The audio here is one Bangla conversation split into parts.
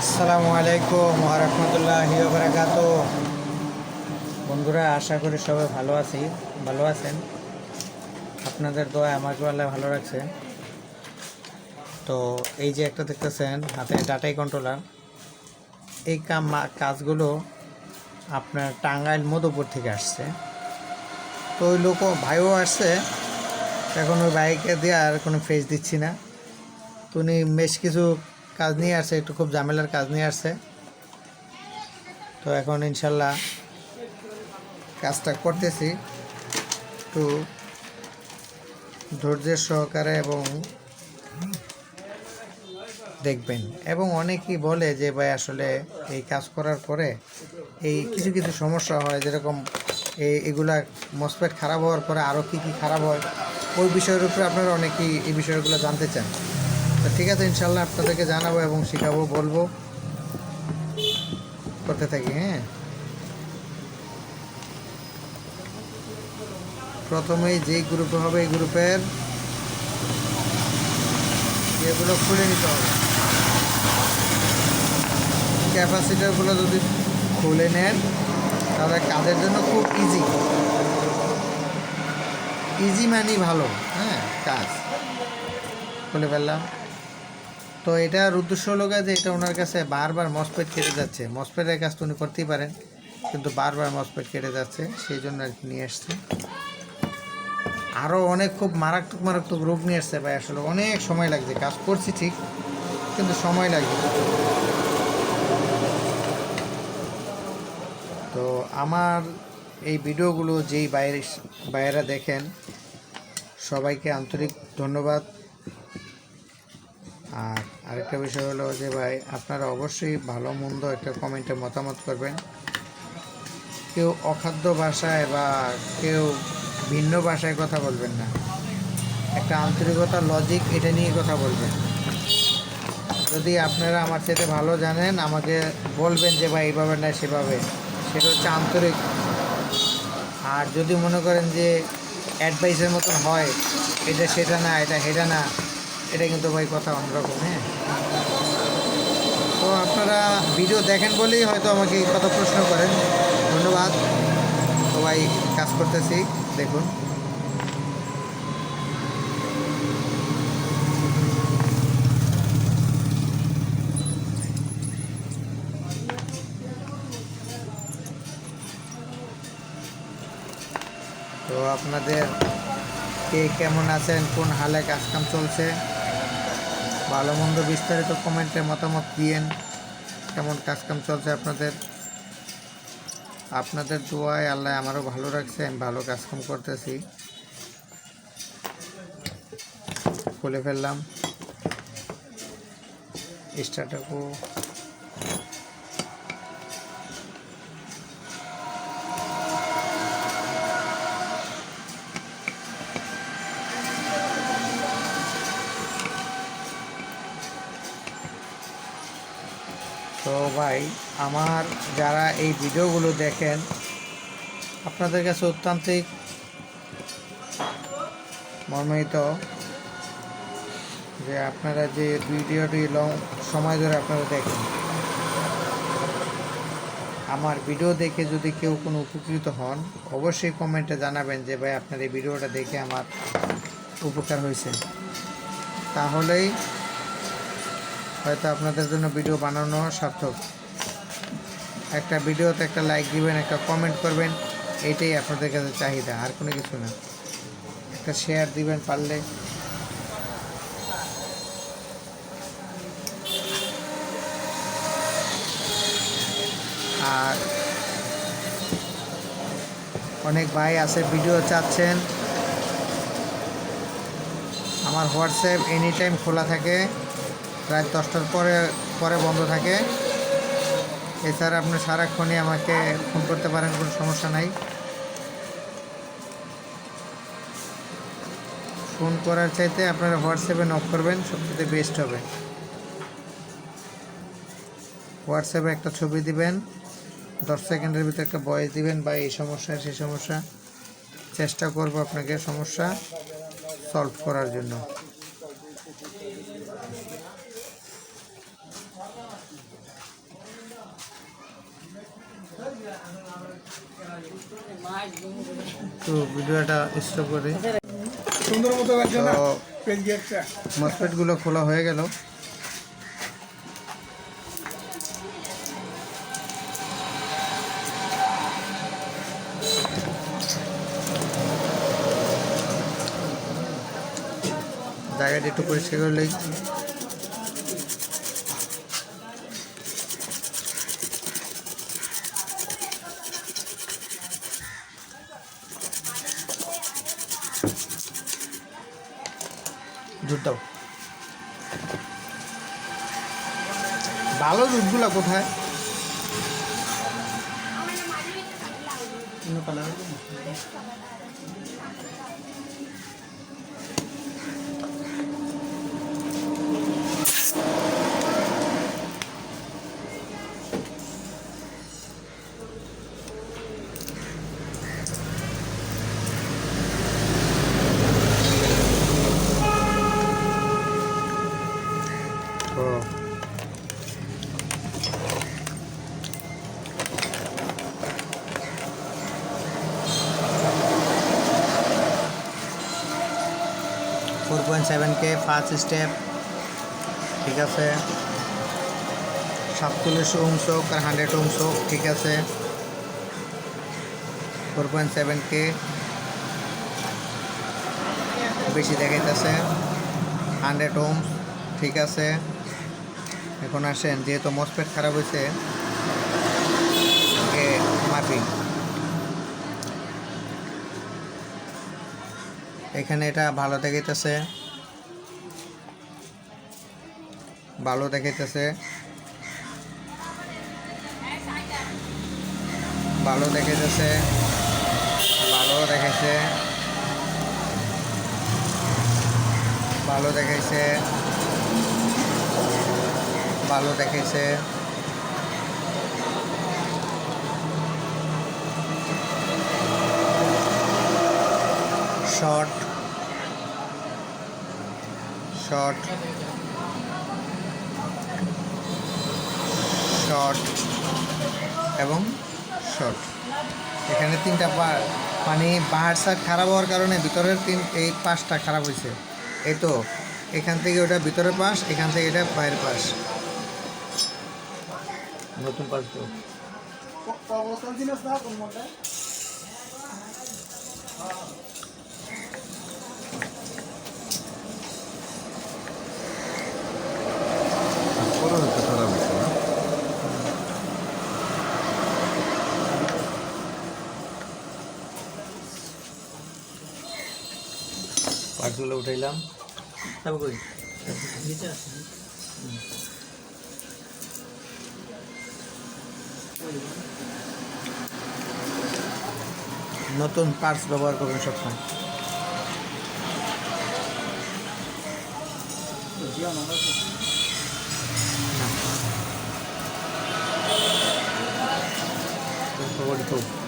আসসালামু আলাইকুম রহমতুল্লাহ বারাকাত বন্ধুরা, আশা করি সবাই ভালো আছি, ভালো আছেন। আপনাদের দোয়া আমাকে আল্লাহ ভালো রাখছে। তো এই যে একটা দেখতেছেন, হাতে ডাটাই কন্ট্রোলার এই কাম, কাজগুলো আপনার টাঙ্গাইল মধুপুর থেকে আসছে। তো ওই লোক, ভাইও আসছে। এখন ওই বাইকে দিয়ে আর কোনো ফেস দিচ্ছি না। তো উনি বেশ কিছু কাজ নিয়ে আসছে, একটু খুব ঝামেলার কাজ নিয়ে আসছে। তো এখন ইনশাল্লাহ কাজটা করতেছি। একটু ধৈর্যের সহকারে এবং দেখবেন। এবং অনেকেই বলে যে, ভাই, আসলে এই কাজ করার পরে এই কিছু কিছু সমস্যা হয়, যেরকম এই, এগুলা মসপেট খারাপ হওয়ার পরে আরও কী কী খারাপ হয়? ওই বিষয়ের উপরে আপনারা অনেকেই এই বিষয়গুলো জানতে চান। তো ঠিক আছে, ইনশাল্লাহ আপনাদেরকে জানাব এবং শেখাবো, বলব। করতে থাকি হ্যাঁ। প্রথমেই যেই গ্রুপে হবে, এই গ্রুপের এগুলো খুলে নিতে হবে। ক্যাপাসিটারগুলো যদি খুলে নেন, তাহলে কাজের জন্য খুব ইজি ইজি মানেই ভালো হ্যাঁ কাজ। খুলে ফেললাম। তো এটার উদ্দেশ্য হলো যে এটা ওনার কাছে বারবার মসপেট কেটে যাচ্ছে। মসপেটের কাজ তো উনি করতেই পারেন, কিন্তু বারবার মসপেট কেটে যাচ্ছে, সেই জন্য আর কি নিয়ে আসছে। আরও অনেক খুব মারাত্মক মারাত্মক রোগ নিয়ে আসছে ভাই, আসলে অনেক সময় লাগছে। কাজ করছি ঠিক, কিন্তু সময় লাগছে তো আমার এই ভিডিওগুলো যেই বাইরে বাইরেরা দেখেন, সবাইকে আন্তরিক ধন্যবাদ। আর আরেকটা বিষয় হলো যে ভাই, আপনারা অবশ্যই ভালো মন্দ একটা কমেন্টে মতামত করবেন। কেউ অখাদ্য ভাষায় বা কেউ ভিন্ন ভাষায় কথা বলবেন না। একটা আন্তরিকতা লজিক এটা নিয়ে কথা বলবেন। যদি আপনারা আমার সাথে ভালো জানেন, আমাকে বলবেন যে ভাই, এইভাবে না, সেভাবে। সেটা হচ্ছে আন্তরিক। আর যদি মনে করেন যে অ্যাডভাইসের মতন হয়, এটা সেটা না, এটা সেটা না এটা কিন্তু ভাই কথা অন্যরকম হ্যাঁ। তো আপনারা ভিডিও দেখেন বলেই হয়তো আমাকে এই কথা প্রশ্ন করেন। ধন্যবাদ। সবাই কাজ করতেছি, দেখুন। তো আপনাদের কে কেমন আছেন, কোন হালে কাজকাম চলছে? ভালো মন্দ বিস্তারিত কমেন্টে মতামত দিয়েন। কেমন কাজকাম চলছে আপনাদের? আপনাদের দোয়ায় আল্লাহ আমারও ভালো রাখছে, আমি ভালো কাজকাম করতেছি। খুলে ফেললাম। স্টার্টাপও ভাই, আমার যারা এই ভিডিওগুলো দেখেন, আপনাদের কাছে অত্যান্তিক মর্মিত যে আপনারা যে ভিডিওটি লং, সময় ধরে আপনারা দেখেন। আমার ভিডিও দেখে যদি কেউ কোনো উপকৃত হন, অবশ্যই কমেন্টে জানাবেন যে, ভাই, আপনার এই ভিডিওটা দেখে আমার উপকার হয়েছে। তাহলেই হয়তো আপনাদের জন্য ভিডিও বানানো সার্থক। একটা ভিডিওতে একটা লাইক দিবেন, একটা কমেন্ট করবেন এইটাই আপনাদের কাছে চাহিদা, আর কোনো কিছু না। একটা শেয়ার দিবেন পারলে। আর অনেক ভাই আছে ভিডিও চাচ্ছেন। আমার হোয়াটসঅ্যাপ এনি টাইম খোলা থাকে, রাত দশটার পরে পরে বন্ধ থাকে। এছাড়া আপনি সারাক্ষণই আমাকে ফোন করতে পারেন, কোনো সমস্যা নাই। ফোন করার চাইতে আপনারা হোয়াটসঅ্যাপে নক করবেন, সবচেয়ে বেস্ট হবে। হোয়াটসঅ্যাপে একটা ছবি দিবেন, দশ সেকেন্ডের ভিতরে একটা বয়স দিবেন বা এই সমস্যা সেই সমস্যা। চেষ্টা করব আপনাকে সমস্যা সলভ করার জন্য। তো ভিডিওটা স্টপ করি। সুন্দর মতো মসপেটগুলো খোলা হয়ে গেল। জায়গাটা একটু পরিষ্কার করলেই ভালো দুধগুলো কোথায়? সেভেন কে ফার্স্ট স্টেপ ঠিক আছে? সাতচল্লিশ ওমস হোক আর হান্ড্রেড ওমস হোক, ঠিক আছে? ফোর পয়েন্ট সেভেন কে বেশি দেখাইতেছে। হান্ড্রেড ওমস ঠিক আছে? এখন আসেন, যেহেতু মসপেট খারাপ হয়েছে মাপি এখানে এটা ভালো দেখাইতেছে। ভালো দেখাইতেছে। ভালো দেখাইতেছে। ভালো দেখাইছে। ভালো দেখাইছে। ভালো দেখাইছে। শর্ট শর্ট শর্ট এবং শর্ট এখানে তিনটা পা- মানে বাহার সাইড খারাপ হওয়ার কারণে ভিতরের তিন এই পাশটা খারাপ হয়েছে। এই তো এখান থেকে ওটা ভিতরের পাশ এখান থেকে এটা বাইরের পাশ। নতুন পাশ তো অবস্থান ছিল না কোন মতে পরে হয়তো খারাপ হয়েছে না পার্টগুলো উঠাইলাম। তারপর কই? নিচে আছে। নতুন পার্টস ব্যবহার করবেন সবসময়। না।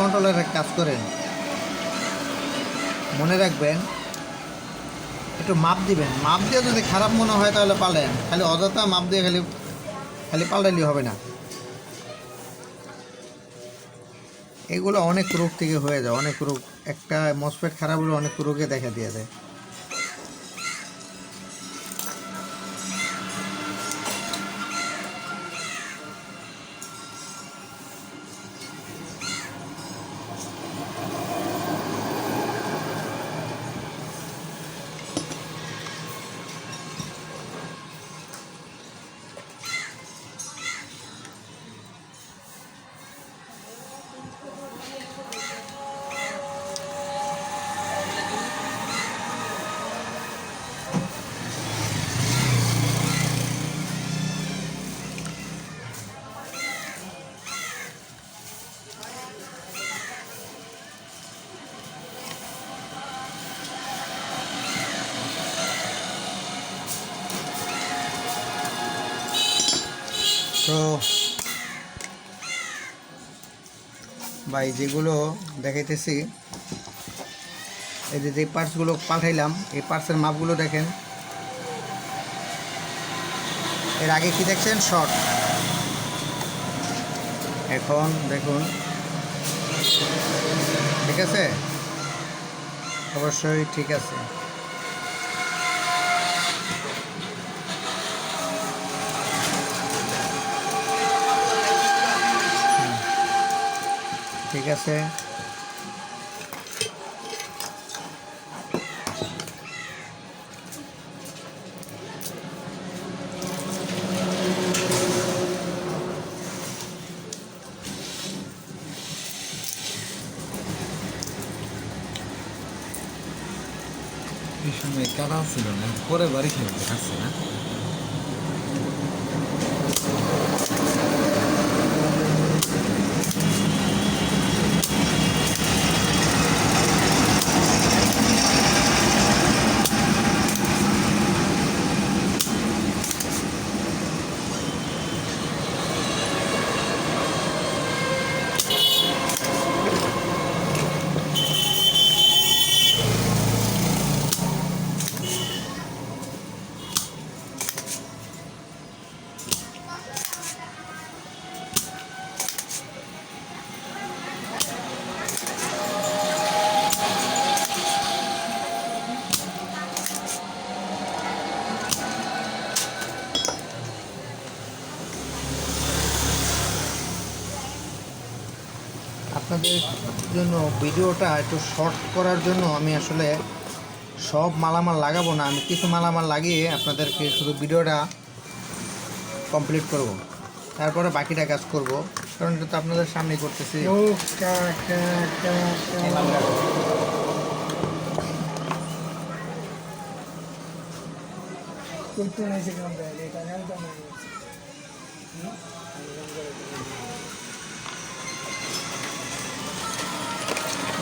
কন্ট্রোলারের কাজ করেন মনে রাখবেন, একটু মাপ দিবেন। মাপ দিয়ে যদি খারাপ মনে হয় তাহলে পালেন, খালি অযথা মাপ দিয়ে খালি খালি পাল্টাইলে হবে না। এগুলো অনেক রোগ থেকে হয়ে যায়, অনেক রোগ। একটা মসপেট খারাপ হলে অনেক রোগে দেখা দিয়ে দেয়। ভাই, যেগুলো দেখাইতেছি, এই যে যে পার্টসগুলো পাঠাইলাম, এই পার্টসের মাপগুলো দেখেন। এর আগে কি দেখছেন? শর্ট এখন দেখুন। ঠিক আছে? অবশ্যই ঠিক আছে। ঠিক আছে। এই সময় কাটা ছিল না পরে বাড়ি খেয়ে দেখাচ্ছে না। আপনাদের জন্য ভিডিওটা একটু শর্ট করার জন্য আমি আসলে সব মালামাল লাগাবো না। আমি কিছু মালামাল লাগিয়ে আপনাদেরকে শুধু ভিডিওটা কমপ্লিট করব। তারপরে বাকিটা কাজ করব। কারণ এটা তো আপনাদের সামনেই করতেছি। এটা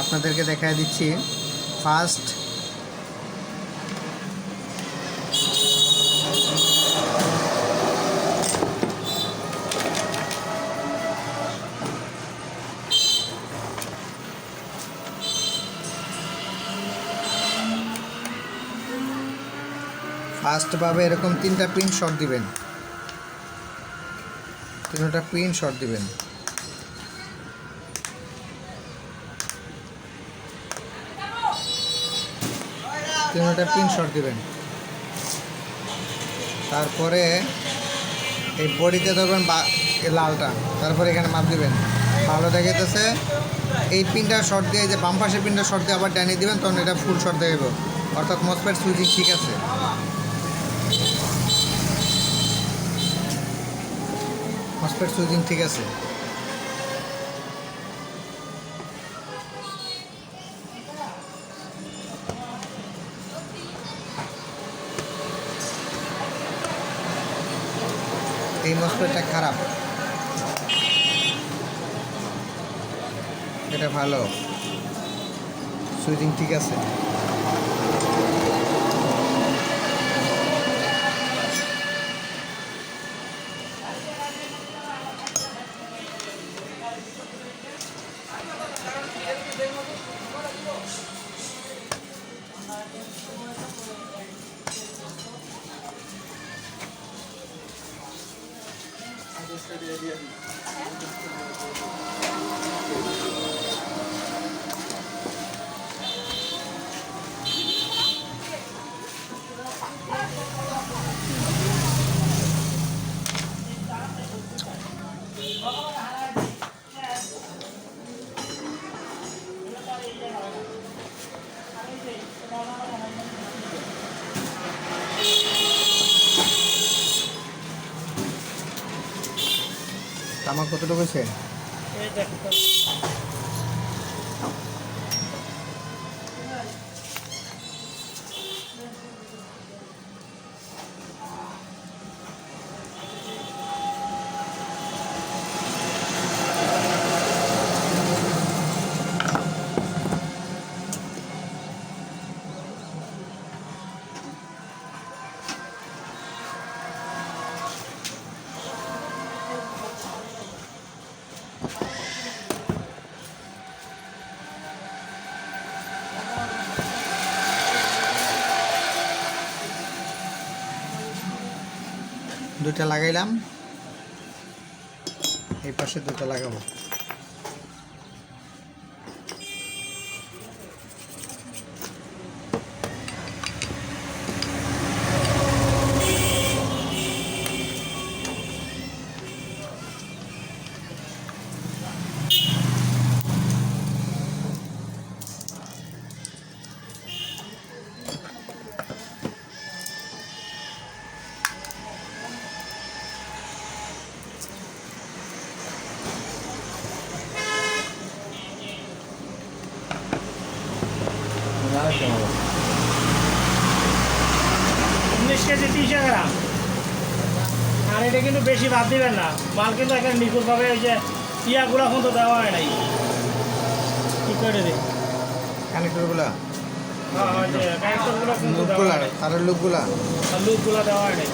আপনাদেরকে দেখা দিচ্ছি। ফার্স্ট ফার্স্টভাবে এরকম তিনটা পিন শট দিবেন। তিনটা পিন শট দিবেন। তিনটা শট দিবেন। তারপরে এই বডিতে ধরবেন লালটা। তারপরে এখানে মাপ দিবেন। ভালো দেখাইতেছে। এই পিনটা শর্ট দিয়ে যে বাম পাশের পিনটা শর্ট দিয়ে আবার টানিয়ে দিবেন, তখন এটা ফুল শর্ট দেখাবে অর্থাৎ মসপেট সুইচিং ঠিক আছে। মসপেট সুইচিং ঠিক আছে। খারাপ। এটা ভালো। সুইচিং ঠিক আছে। কতটুকু দুটা লাগাইলাম। এই পাশে দুটা লাগাবো। দিবেন না। মাল কিন্তু এখানে নিখুঁতভাবে ওই যে ইয়াগুলো এখন তো দেওয়া হয় নাই। কি করে দিই কানেক্টরগুলা? হ্যাঁ লুকগুলা হয় লুকগুলা? দেওয়া হয় নাই।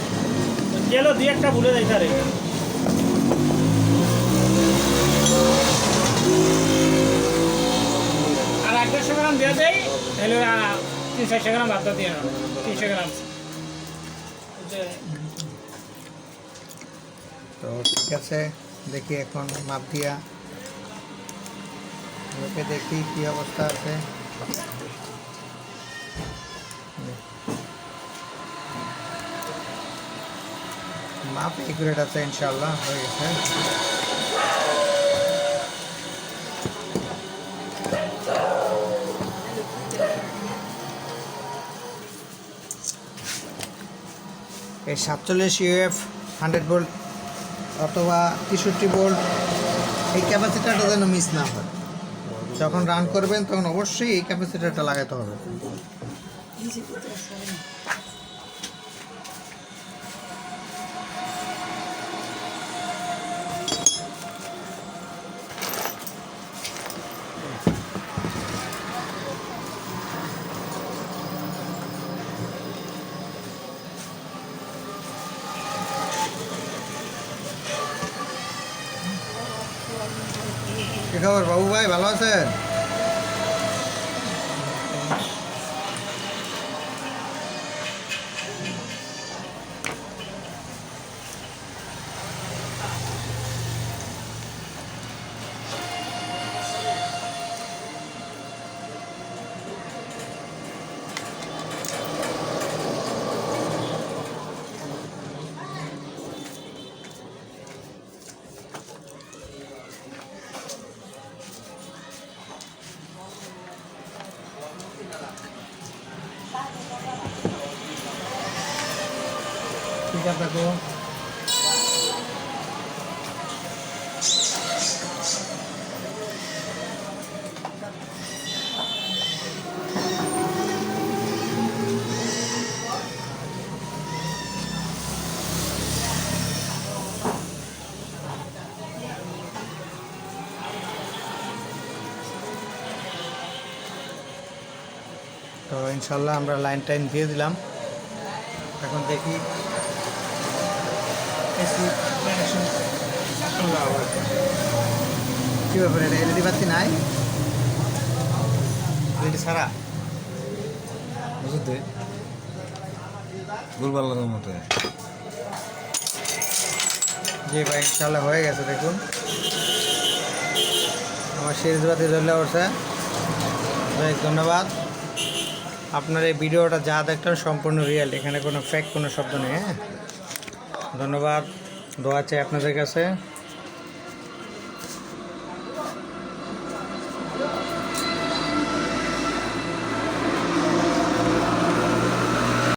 গেলো দুই একটা ভুলে যাই তারে। আর এক দেড়শো গ্রাম দিয়ে দেয় তাহলে ওরা তিন চারশো গ্রাম দিয়ে তিনশো গ্রাম। তো ঠিক আছে, দেখি এখন মাপ দিয়া। লোকে দেখি কি অবস্থা আছে। মাপ একুরেট আছে ইনশাল্লাহ হয়ে গেছে। এই সাতচল্লিশ ইউএফ হান্ড্রেড ভোল্ট অথবা তেষট্টি ভোল্ট এই ক্যাপাসিটারটা যেন মিস না হয়। যখন রান করবেন, তখন অবশ্যই এই ক্যাপাসিটারটা লাগাতে হবে। কি খবর বাবু ভাই ভালো আছেন? ঠিক আছে তো ইনশাল্লাহ আমরা লাইন টাইন দিয়ে দিলাম। এখন দেখি কী ব্যাপার এটা? এলইডি বাতি নাই? এলইডি ছাড়া? বুঝতে গুলবাল্লার মতো জি ভাই ইনশাল্লাহ হয়ে গেছে দেখুন। আমার সিরিজ বাতি জ্বলে উঠছে। হোক, ধন্যবাদ। আপনার এই ভিডিওটা যা দেখলেন সম্পূর্ণ রিয়েল এখানে কোনো ফেক কোনো শব্দ নেই হ্যাঁ? ধন্যবাদ। দোয়া চাই আপনাদের কাছে।